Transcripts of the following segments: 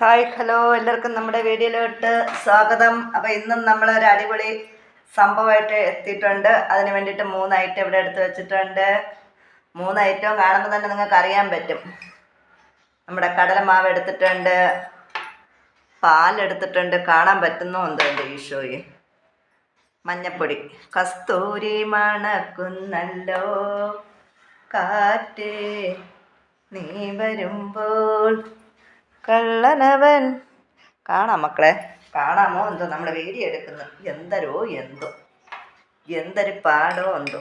Hi hello. എല്ലാവർക്കും നമ്മുടെ വീഡിയോയിലോട്ട് സ്വാഗതം. അപ്പോൾ ഇന്നും നമ്മൾ ഒരു അടിപൊളി സംഭവമായിട്ട് എത്തിയിട്ടുണ്ട്. അതിന് വേണ്ടിയിട്ട് മൂന്ന് ഐറ്റം ഇവിടെ എടുത്ത് വെച്ചിട്ടുണ്ട്. മൂന്ന് ഐറ്റവും കാണുമ്പോൾ തന്നെ നിങ്ങൾക്ക് അറിയാൻ പറ്റും. നമ്മുടെ കടലമാവ് എടുത്തിട്ടുണ്ട്. പാലെടുത്തിട്ടുണ്ട് കാണാൻ പറ്റുന്നോ എന്തോ എന്റെ ഈശോയെ? മഞ്ഞപ്പൊടി. കസ്തൂരി മണക്കുന്നല്ലോ. കാറ്റേ നീ വരുമ്പോൾ കള്ളനവൻ. കാണാം മക്കളെ കാണാമോ എന്തോ നമ്മുടെ വീഡിയോ എടുക്കുന്നു. എന്തരോ എന്തോ എന്തൊരു പാടോ എന്തോ.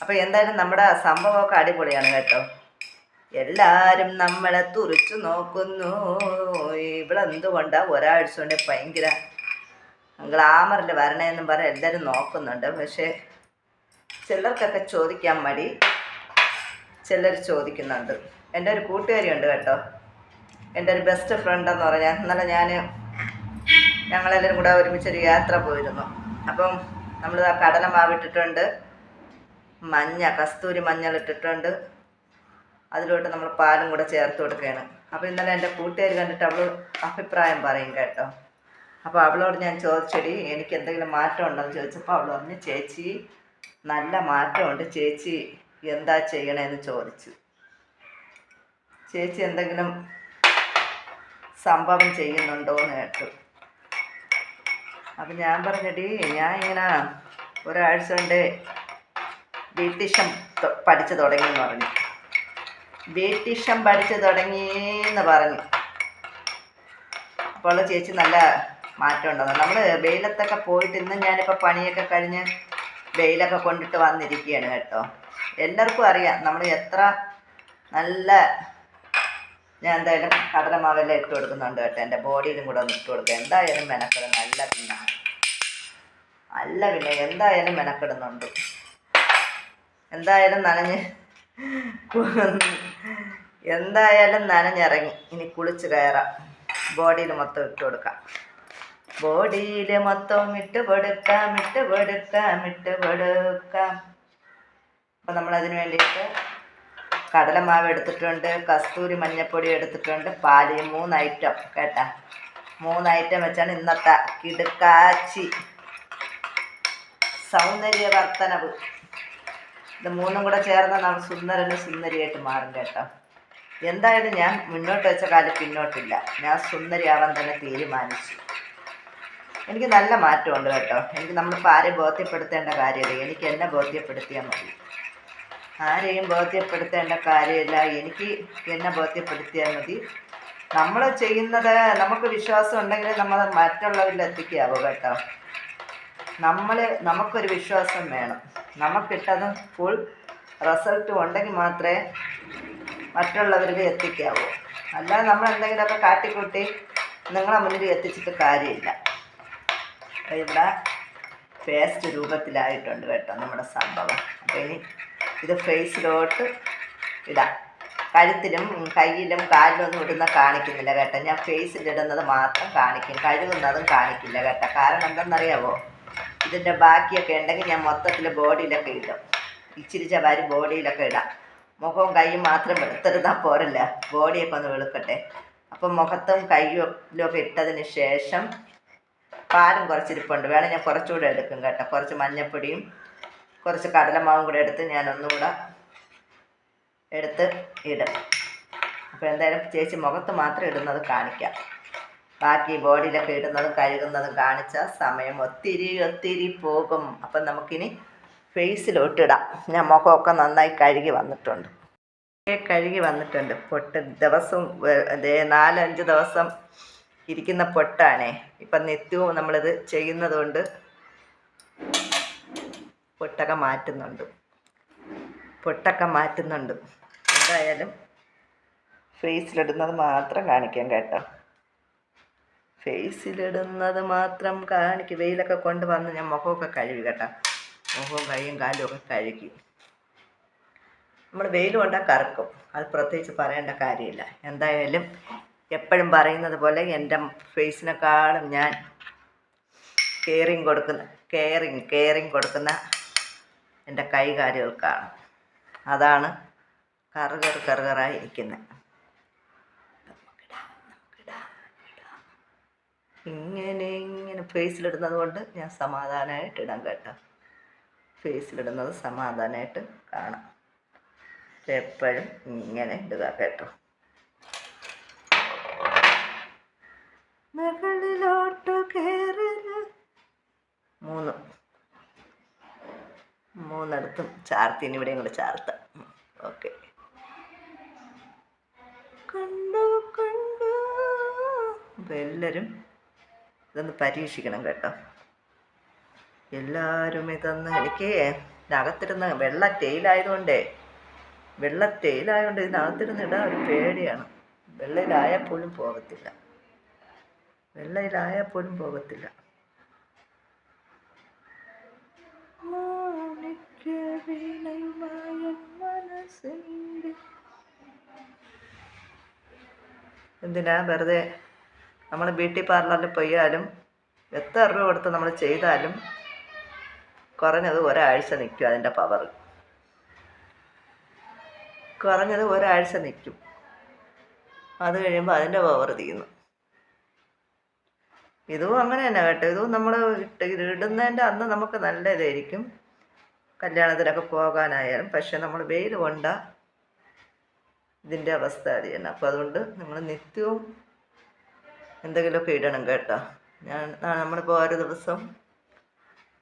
അപ്പോൾ എന്തായാലും നമ്മുടെ സംഭവമൊക്കെ അടിപൊളിയാണ് കേട്ടോ. എല്ലാരും നമ്മളെ തുറിച്ചു നോക്കുന്നു. ഇവളെന്തുകൊണ്ടാ ഒരാഴ്ച കൊണ്ട് ഭയങ്കര ഗ്ലാമറിൽ വരണേന്നും പറഞ്ഞ് എല്ലാവരും നോക്കുന്നുണ്ട്. പക്ഷേ ചിലർക്കൊക്കെ ചോദിക്കാൻ മടി. ചിലർ ചോദിക്കുന്നുണ്ട്. എന്റെ ഒരു കൂട്ടുകാരിയുണ്ട് കേട്ടോ. എന്റെ ഒരു ബെസ്റ്റ് ഫ്രണ്ട് എന്ന് പറഞ്ഞാൽ ഇന്നലെ ഞാൻ ഞങ്ങളെല്ലാവരും കൂടെ ഒരുമിച്ചൊരു യാത്ര പോയിരുന്നു. അപ്പം നമ്മൾ കടല മാവിട്ടിട്ടുണ്ട് മഞ്ഞ കസ്തൂരി മഞ്ഞൾ ഇട്ടിട്ടുണ്ട്. അതിലോട്ട് നമ്മൾ പാലും കൂടെ ചേർത്ത് കൊടുക്കുകയാണ്. അപ്പോൾ ഇന്നലെ എന്റെ കൂട്ടുകാർ കണ്ടിട്ട് അവൾ അഭിപ്രായം പറയും കേട്ടോ. അപ്പോൾ അവളോട് ഞാൻ ചോദിച്ചടി എനിക്ക് എന്തെങ്കിലും മാറ്റം ഉണ്ടോ എന്ന് ചോദിച്ചപ്പോൾ അവൾ പറഞ്ഞു ചേച്ചി നല്ല മാറ്റമുണ്ട്. ചേച്ചി എന്താ ചെയ്യണേന്ന് ചോദിച്ചു. ചേച്ചി എന്തെങ്കിലും സംഭവം ചെയ്യുന്നുണ്ടോ എന്ന് കേട്ടു. അപ്പം ഞാൻ പറഞ്ഞടി ഞാൻ ഇങ്ങനെ ഒരാഴ്ച കൊണ്ട് ബ്യൂട്ടീഷ്യൻ തൊ- പഠിച്ചു തുടങ്ങി എന്ന് പറഞ്ഞു. ബ്യൂട്ടീഷ്യൻ പഠിച്ചു തുടങ്ങി എന്ന് പറഞ്ഞു അപ്പോൾ ചേച്ചി നല്ല മാറ്റം ഉണ്ടെന്ന്. നമ്മൾ വെയിലത്തൊക്കെ പോയിട്ട് ഇന്ന് ഞാനിപ്പോൾ പണിയൊക്കെ കഴിഞ്ഞ് വെയിലൊക്കെ കൊണ്ടിട്ട് വന്നിരിക്കുകയാണ് കേട്ടോ. എല്ലാവർക്കും അറിയാം നമ്മൾ എത്ര നല്ല ഞാൻ എന്തായാലും കടലമാവെല്ലാം ഇട്ട് കൊടുക്കുന്നുണ്ട് കേട്ടോ. എന്റെ ബോഡിയിലും കൂടെ ഒന്ന് ഇട്ട് കൊടുക്കുക എന്തായാലും മെനക്കെടും നല്ല പിന്നെ നല്ല പിന്നെ എന്തായാലും മെനക്കെടുന്നുണ്ട്. എന്തായാലും നനഞ്ഞ് എന്തായാലും നനഞ്ഞിറങ്ങി. ഇനി കുളിച്ച് കയറാം. ബോഡിയിൽ മൊത്തം ഇട്ട് കൊടുക്കാം. ബോഡിയിൽ മൊത്തം ഇട്ട് കൊടുക്കാം. ഇട്ട് കൊടുക്കാം. ഇട്ട് കൊടുക്കാം. അപ്പം നമ്മളതിന് വേണ്ടിയിട്ട് കടലമാവ് എടുത്തിട്ടുണ്ട് കസ്തൂരി മഞ്ഞപ്പൊടി എടുത്തിട്ടുണ്ട് പാൽ. മൂന്ന് ഐറ്റം കേട്ടാ. മൂന്ന് ഐറ്റം വെച്ചാണ് ഇന്നത്തെ കിടുക്കാച്ചി. സൗന്ദര്യ വർത്തനവ് ഇത് മൂന്നും കൂടെ ചേർന്ന് നമ്മൾ സുന്ദരന് സുന്ദരിയായിട്ട് മാറും കേട്ടോ. എന്തായാലും ഞാൻ മുന്നോട്ട് വെച്ച കാലം പിന്നോട്ടില്ല. ഞാൻ സുന്ദരിയാവാൻ തന്നെ തീരുമാനിച്ചു. എനിക്ക് നല്ല മാറ്റമുണ്ട് കേട്ടോ. എനിക്ക് നമ്മളിപ്പോൾ ആരെയും ബോധ്യപ്പെടുത്തേണ്ട കാര്യമില്ല. എനിക്ക് എന്നെ ബോധ്യപ്പെടുത്തിയാൽ മതി. ആരെയും ബോധ്യപ്പെടുത്തേണ്ട കാര്യമില്ല. എനിക്ക് എന്നെ ബോധ്യപ്പെടുത്തിയാൽ മതി. നമ്മൾ ചെയ്യുന്നത് നമുക്ക് വിശ്വാസം ഉണ്ടെങ്കിൽ നമ്മൾ മറ്റുള്ളവരിൽ എത്തിക്കാവോ കേട്ടോ. നമ്മൾ നമുക്കൊരു വിശ്വാസം വേണം. നമുക്കിട്ടതും ഫുൾ റിസൾട്ടും ഉണ്ടെങ്കിൽ മാത്രമേ മറ്റുള്ളവരിൽ എത്തിക്കാവൂ. അല്ലാതെ നമ്മൾ എന്തെങ്കിലുമൊക്കെ കാട്ടിക്കൂട്ടി നിങ്ങളെ മുന്നിൽ എത്തിച്ചിട്ട് കാര്യമില്ല. ഇവിടെ പേസ്റ്റ് രൂപത്തിലായിട്ടുണ്ട് കേട്ടോ നമ്മുടെ സംഭവം. അപ്പോൾ ഇനി ഇത് ഫേസിലോട്ട് ഇടാം. കഴുത്തിലും കയ്യിലും കാലിലൊന്നും ഇടുന്ന കാണിക്കുന്നില്ല കേട്ടോ. ഞാൻ ഫേസിലിടുന്നത് മാത്രം കാണിക്കും. കഴുകുന്നതും കാണിക്കില്ല കേട്ടോ. കാരണം എന്തെന്നറിയാവോ ഇതിന്റെ ബാക്കിയൊക്കെ ഉണ്ടെങ്കിൽ ഞാൻ മൊത്തത്തിൽ ബോഡിയിലൊക്കെ ഇടും. ഇച്ചിരി ചവാരി ബോഡിയിലൊക്കെ ഇടാം. മുഖവും കൈയും മാത്രം വെളുത്തെടുത്താൽ പോരല്ല? ബോഡിയൊക്കെ ഒന്ന് വെളുക്കട്ടെ. അപ്പം മുഖത്തും കയ്യിലും ഒക്കെ ഇട്ടതിന് ശേഷം പാലും കുറച്ചിരിപ്പുണ്ട്. വേണം ഞാൻ കുറച്ചുകൂടെ എടുക്കും കേട്ടോ. കുറച്ച് മഞ്ഞപ്പൊടിയും കുറച്ച് കടലമാവും കൂടെ എടുത്ത് ഞാൻ ഒന്നുകൂടെ എടുത്ത് ഇടും. അപ്പോൾ എന്തായാലും ചേച്ചി മുഖത്ത് മാത്രം ഇടുന്നത് കാണിക്കാം. ബാക്കി ബോഡിയിലൊക്കെ ഇടുന്നതും കഴുകുന്നതും കാണിച്ച സമയം ഒത്തിരി ഒത്തിരി പോകും. അപ്പം നമുക്കിനി ഫേസിലോട്ടിടാം. ഞാൻ മുഖമൊക്കെ നന്നായി കഴുകി വന്നിട്ടുണ്ട്. കഴുകി വന്നിട്ടുണ്ട്. പൊട്ട് ദിവസം അതേ നാലഞ്ച് ദിവസം ഇരിക്കുന്ന പൊട്ടാണേ. ഇപ്പം നിത്യവും നമ്മളിത് ചെയ്യുന്നത് കൊണ്ട് പൊട്ടൊക്കെ മാറ്റുന്നുണ്ട്. പൊട്ടൊക്കെ മാറ്റുന്നുണ്ട്. എന്തായാലും ഫേസിലിടുന്നത് മാത്രം കാണിക്കാം കേട്ടോ. ഫേസിലിടുന്നത് മാത്രം കാണിക്കും. വെയിലൊക്കെ കൊണ്ട് വന്ന് ഞാൻ മുഖമൊക്കെ കഴുകി കേട്ടോ. മുഖവും കൈയും കാലും ഒക്കെ കഴുകി. നമ്മൾ വെയിൽ കൊണ്ടാൽ കറക്കും. അത് പ്രത്യേകിച്ച് പറയേണ്ട കാര്യമില്ല. എന്തായാലും എപ്പോഴും പറയുന്നത് പോലെ എന്റെ ഫേസിനെക്കാളും ഞാൻ കെയറിങ് കൊടുക്കുന്ന കെയറിങ് കെയറിങ് കൊടുക്കുന്ന എന്റെ കൈകാലുകൾക്കാണ്. അതാണ് കറുകറ് കറുകറായി ഇരിക്കുന്നത് ഇങ്ങനെ ഇങ്ങനെ ഫേസിലിടുന്നത് കൊണ്ട് ഞാൻ സമാധാനമായിട്ട് ഇടാം കേട്ടോ. ഫേസിലിടുന്നത് സമാധാനമായിട്ട് കാണാം. എപ്പോഴും ഇങ്ങനെ ഇടുക കേട്ടോ. മുകളിലോട്ട് കയറരുത് മൂന്ന്. മൂന്നിടത്തും ചാർത്തിന് ഇവിടെയും കൂടെ ചാർത്താം. ഓക്കെ. കണ്ടു കണ്ടു. എല്ലാവരും ഇതൊന്ന് പരീക്ഷിക്കണം കേട്ടോ. എല്ലാവരും ഇതൊന്ന് എനിക്ക് ഇതിനകത്തിരുന്ന് വെള്ള ടെയിലായതുകൊണ്ടേ വെള്ള ടെയിലായതുകൊണ്ട് ഇതിനകത്തിരുന്ന് ഇടാൻ ഒരു പേടിയാണ്. വെള്ളയിലായാൽ പോലും പോകത്തില്ല. വെള്ളയിലായാൽ പോലും പോകത്തില്ല. എന്തിനാ വെറുതെ നമ്മൾ ബ്യൂട്ടി പാർലറിൽ പോയാലും എത്ര രൂപ കൊടുത്ത് നമ്മൾ ചെയ്താലും കുറഞ്ഞത് ഒരാഴ്ച നിൽക്കും അതിന്റെ പവർ കുറഞ്ഞത് ഒരാഴ്ച നിൽക്കും. അത് കഴിയുമ്പോൾ അതിന്റെ പവർ തീരുന്നു ഇതും അങ്ങനെ തന്നെ കേട്ടോ. ഇതും നമ്മൾ ഇട്ട് ഇടുന്നതിന്റെ അന്ന് നമുക്ക് നല്ല ഇതായിരിക്കും കല്യാണത്തിനൊക്കെ പോകാനായാലും. പക്ഷെ നമ്മൾ വെയിൽ കൊണ്ട ഇതിന്റെ അവസ്ഥ അറിയണം അപ്പോൾ അതുകൊണ്ട് നിങ്ങൾ നിത്യവും എന്തെങ്കിലുമൊക്കെ ഇടണം കേട്ടോ. ഞാൻ നമ്മളിപ്പോൾ ഓരോ ദിവസം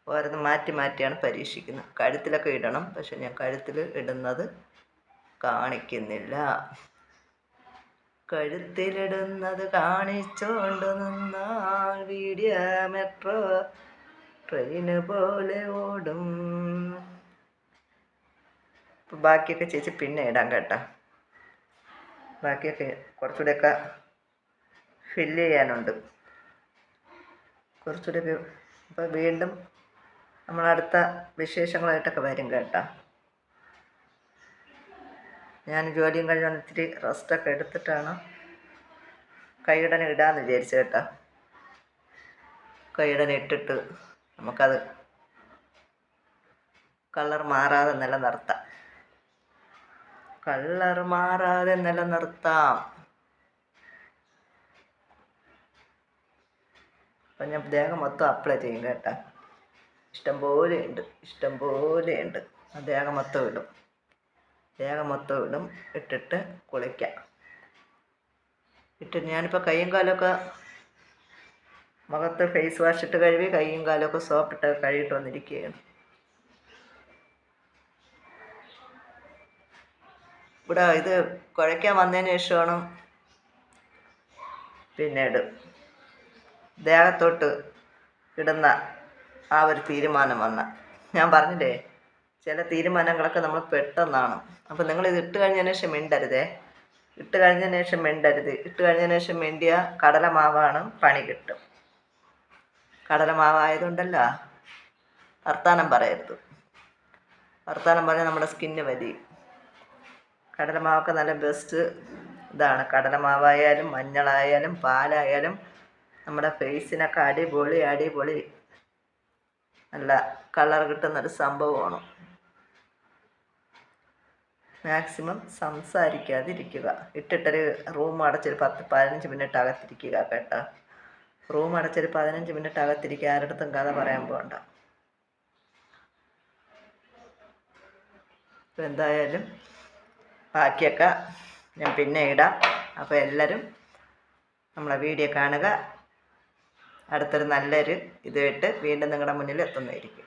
ഓരോന്ന് മാറ്റി മാറ്റിയാണ് പരീക്ഷിക്കുന്നത്. കഴുത്തിലൊക്കെ ഇടണം. പക്ഷെ ഞാൻ കഴുത്തിൽ ഇടുന്നത് കാണിക്കുന്നില്ല. കഴുത്തിലിടുന്നത് കാണിച്ചോണ്ട് നിന്നാൽ വീഡിയോ മെട്രോ ട്രെയിന് പോലെ ഓടും. ബാക്കിയൊക്കെ ചേച്ചി പിന്നെ ഇടാം കേട്ടോ. ബാക്കിയൊക്കെ കുറച്ചുകൂടെയൊക്കെ ഫില്ല് ചെയ്യാനുണ്ട്. കുറച്ചുകൂടെയൊക്കെ അപ്പോൾ വീണ്ടും നമ്മളടുത്ത വിശേഷങ്ങളായിട്ടൊക്കെ വരും കേട്ടോ. ഞാൻ ജോലിയും കഴിഞ്ഞ് വന്ന് ഇത്തിരി റെസ്റ്റൊക്കെ എടുത്തിട്ടാണ് കൈയുടനെ ഇടാമെന്ന് വിചാരിച്ചു കേട്ടോ. കൈയുടനെ ഇട്ടിട്ട് നമുക്കത് കളർ മാറാതെ നിലനിർത്താം. കളർ മാറാതെ നിലനിർത്താം. അപ്പം ഞാൻ ദേഹം മൊത്തം അപ്ലൈ ചെയ്യും കേട്ടോ. ഇഷ്ടം പോലെ ഉണ്ട് ഇഷ്ടം പോലെ ഉണ്ട്. ആ ദേഹം മൊത്തം ഇടും. ദേഹം മൊത്തം ഇടും. ഇട്ടിട്ട് കുളിക്കാം. ഇട്ട് ഞാനിപ്പോൾ കൈയും കാലമൊക്കെ മുഖത്ത് ഫേസ് വാഷ് ഇട്ട് കഴുകി കൈയും കാലമൊക്കെ സോപ്പിട്ട് കഴുകിയിട്ട് വന്നിരിക്കുകയാണ്. ഇവിടെ ഇത് കുഴയ്ക്കാൻ വന്നതിന് ശേഷമാണ് പിന്നീട് ദേഹത്തോട്ട് ഇടുന്ന ആ ഒരു തീരുമാനം വന്ന ഞാൻ പറഞ്ഞില്ലേ? ചില തീരുമാനങ്ങളൊക്കെ നമ്മൾ പെട്ടെന്നാണ്. അപ്പോൾ നിങ്ങൾ ഇത് ഇട്ട് കഴിഞ്ഞതിന് ശേഷം മിണ്ടരുതേ. ഇട്ട് കഴിഞ്ഞതിന് ശേഷം മിണ്ടരുത്. ഇട്ട് കഴിഞ്ഞതിന് ശേഷം മിണ്ടിയ കടലമാവാണ് പണി കിട്ടും. കടലമാവായതുകൊണ്ടല്ല വർത്താനം പറയരുത്. വർത്താനം പറഞ്ഞാൽ നമ്മുടെ സ്കിന്ന് വലിയും കടലമാവൊക്കെ നല്ല ബെസ്റ്റ് ഇതാണ്. കടലമാവായാലും മഞ്ഞളായാലും പാലായാലും നമ്മുടെ ഫേസിനൊക്കെ അടിപൊളി അടിപൊളി. നല്ല കളർ കിട്ടുന്നൊരു സംഭവമാണ്. മാക്സിമം സംസാരിക്കാതിരിക്കുക. ഇട്ടിട്ടൊരു റൂം അടച്ചൊരു പത്ത് പതിനഞ്ച് മിനിറ്റ് അകത്തിരിക്കുക കേട്ടോ. റൂം അടച്ചൊരു പതിനഞ്ച് മിനിറ്റ് അകത്തിരിക്കുക ആരുടെ കഥ പറയാൻ പോകണ്ട അപ്പോൾ എന്തായാലും ബാക്കിയൊക്കെ ഞാൻ പിന്നെ ഇടാം. അപ്പോൾ എല്ലാവരും നമ്മളെ വീഡിയോ കാണുക. അടുത്തൊരു നല്ലൊരു ഇതുമായിട്ട് വീണ്ടും നിങ്ങളുടെ മുന്നിൽ എത്തുന്നതായിരിക്കും.